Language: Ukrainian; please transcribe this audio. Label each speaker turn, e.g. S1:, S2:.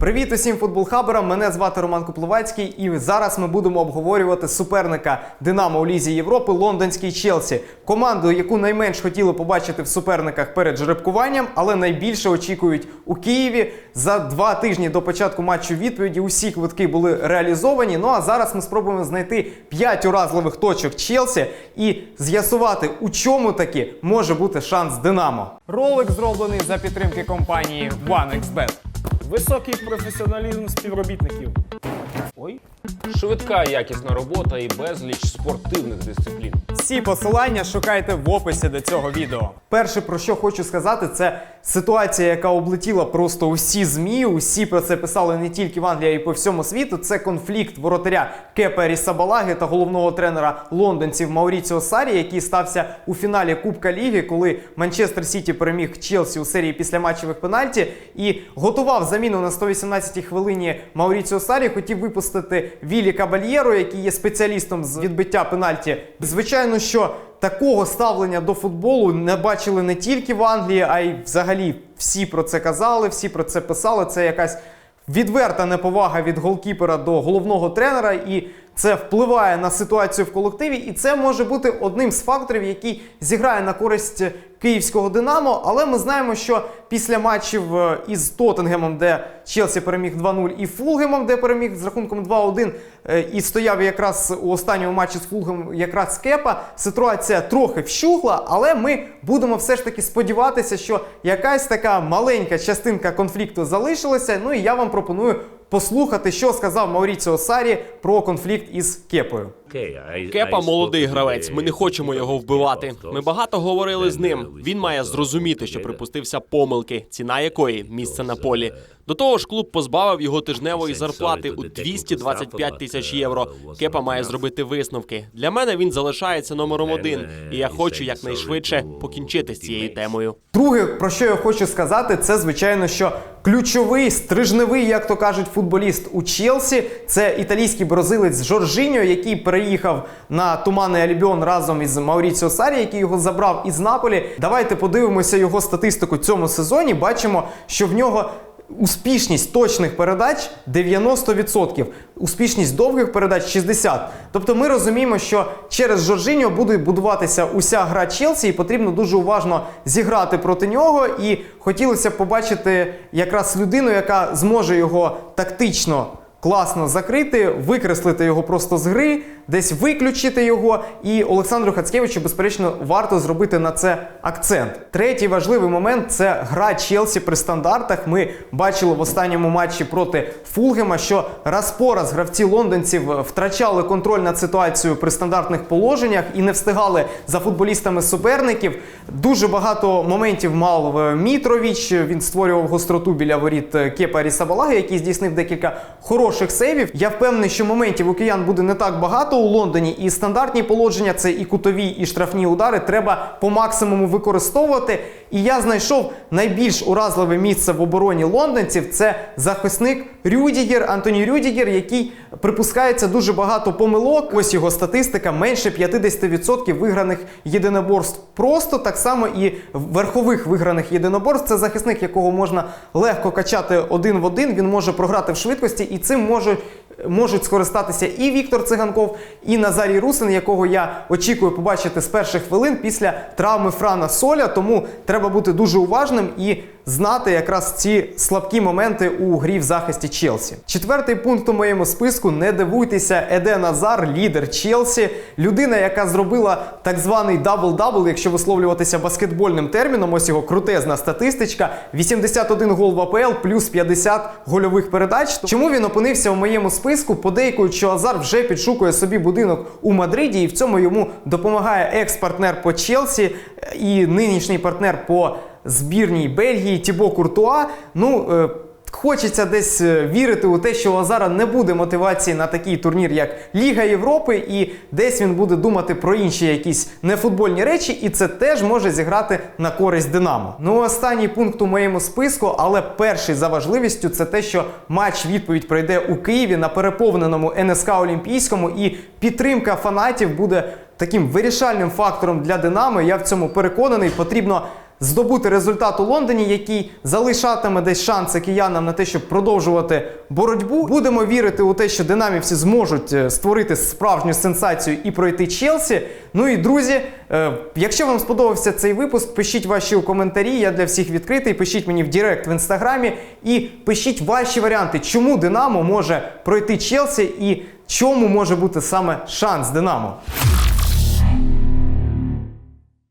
S1: Привіт усім футбол-хаберам! Мене звати Роман Купловацький, і зараз ми будемо обговорювати суперника Динамо у Лізі Європи лондонський Челсі. Команду, яку найменш хотіли побачити в суперниках перед жеребкуванням, але найбільше очікують у Києві. За два тижні до початку матчу відповіді усі квитки були реалізовані. Ну а зараз ми спробуємо знайти 5 уразливих точок Челсі і з'ясувати, у чому таки може бути шанс Динамо. Ролик зроблений за підтримки компанії OneXBet.
S2: Високий професіоналізм співробітників. Ой,
S3: Швидка якісна робота і безліч спортивних дисциплін.
S1: Всі посилання шукайте в описі до цього відео. Перше, про що хочу сказати, це ситуація, яка облетіла просто усі змі. Усі про це писали не тільки в Англії, а й по всьому світу. Це конфлікт воротаря Кепа Рісабалаги та головного тренера лондонців Мауріціо Сарі, який стався у фіналі Кубка Ліги, коли Манчестер Сіті переміг Челсі у серії післяматчевих пенальті і готував заміну на 118-й хвилині Мауріціо Сарі. Хотів випустити Вілі Кабальєро, який є спеціалістом з відбиття пенальті. Звичайно, що такого ставлення до футболу не бачили не тільки в Англії, а й взагалі всі про це казали, всі про це писали. Це якась відверта неповага від голкіпера до головного тренера, і це впливає на ситуацію в колективі. І це може бути одним з факторів, який зіграє на користь київського Динамо. Але ми знаємо, що після матчів е, із Тоттенгемом, де Челсі переміг 2-0, і Фулгемом, де переміг з рахунком 2-1, е, і стояв якраз у останньому матчі з Фулгем якраз Кепа. Ситуація трохи вщухла, але ми будемо все ж таки сподіватися, що якась така маленька частинка конфлікту залишилася. Ну і я вам пропоную послухати, що сказав Мауріціо Сарі про конфлікт із Кепою.
S4: Кепа молодий гравець. Ми не хочемо його вбивати. Ми багато говорили з ним. Він має зрозуміти, що припустився помилки, ціна якої місце на полі. До того ж, клуб позбавив його тижневої зарплати у 225 тисяч євро. Кепа має зробити висновки. Для мене він залишається номером один, і я хочу якнайшвидше покінчити з цією темою.
S1: Друге, про що я хочу сказати, це звичайно, що ключовий стрижневий, як то кажуть, футболіст у Челсі. Це італійський бразилець Жоржиньо, який переїхав на туманний Альбіон разом із Мауріціо Сарі, який його забрав із Наполі. Давайте подивимося його статистику цьому сезоні. Бачимо, що в нього. Успішність точних передач 90%, успішність довгих передач 60%. Тобто ми розуміємо, що через Жоржиньо буде будуватися уся гра Челсі, і потрібно дуже уважно зіграти проти нього. І хотілося б побачити якраз людину, яка зможе його тактично класно закрити, викреслити його просто з гри, десь виключити його. І Олександру Хацкевичу, безперечно, варто зробити на це акцент. Третій важливий момент це гра Челсі при стандартах. Ми бачили в останньому матчі проти Фулгема, що раз по раз гравці лондонців втрачали контроль над ситуацією при стандартних положеннях і не встигали за футболістами суперників. Дуже багато моментів мав е, Мітровіч. Він створював гостроту біля воріт е, Кепа Рісабалаги, який здійснив декілька хороших сейвів. Я впевнений, що моментів у киян буде не так багато у Лондоні, і стандартні положення це і кутові, і штрафні удари треба по максимуму використовувати. І я знайшов найбільш уразливе місце в обороні лондонців. Це захисник Рюдігер, Антоні Рюдігер, який припускається дуже багато помилок. Ось його статистика менше 50% виграних єдиноборств. Просто так само і верхових виграних єдиноборств. Це захисник, якого можна легко качати один в один. Він може програти в швидкості, і цим може можуть скористатися і Віктор Циганков, і Назарій Русин, якого я очікую побачити з перших хвилин після травми Франа Соля. Тому треба бути дуже уважним і знати якраз ці слабкі моменти у грі в захисті Челсі. Четвертий пункт у моєму списку: не дивуйтеся, Еде Назар, лідер Челсі, людина, яка зробила так званий дабл-дабл, якщо висловлюватися баскетбольним терміном. Ось його крутезна статистичка: 81 гол в АПЛ, плюс 50 гольових передач. Чому він опинився у моєму списку? Подейкують, що Азар вже підшукує собі будинок у Мадриді, і в цьому йому допомагає екс-партнер по Челсі і нинішній партнер по збірній Бельгії Тібо Куртуа. Ну е, хочеться десь е, вірити у те, що у Азара не буде мотивації на такий турнір, як Ліга Європи, і десь він буде думати про інші якісь нефутбольні речі, і це теж може зіграти на користь Динамо. Ну, останній пункт у моєму списку, але перший за важливістю це те, що матч відповідь пройде у Києві на переповненому НСК Олімпійському, і підтримка фанатів буде таким вирішальним фактором для Динамо. Я в цьому переконаний. Потрібно здобути результат у Лондоні, який залишатиме десь шанси киянам на те, щоб продовжувати боротьбу. Будемо вірити у те, що динамівці зможуть е, створити справжню сенсацію і пройти Челсі. Ну і друзі, е, якщо вам сподобався цей випуск, пишіть ваші коментарі. Я для всіх відкритий. Пишіть мені в Директ в інстаграмі і пишіть ваші варіанти, чому Динамо може пройти Челсі і чому може бути саме шанс Динамо.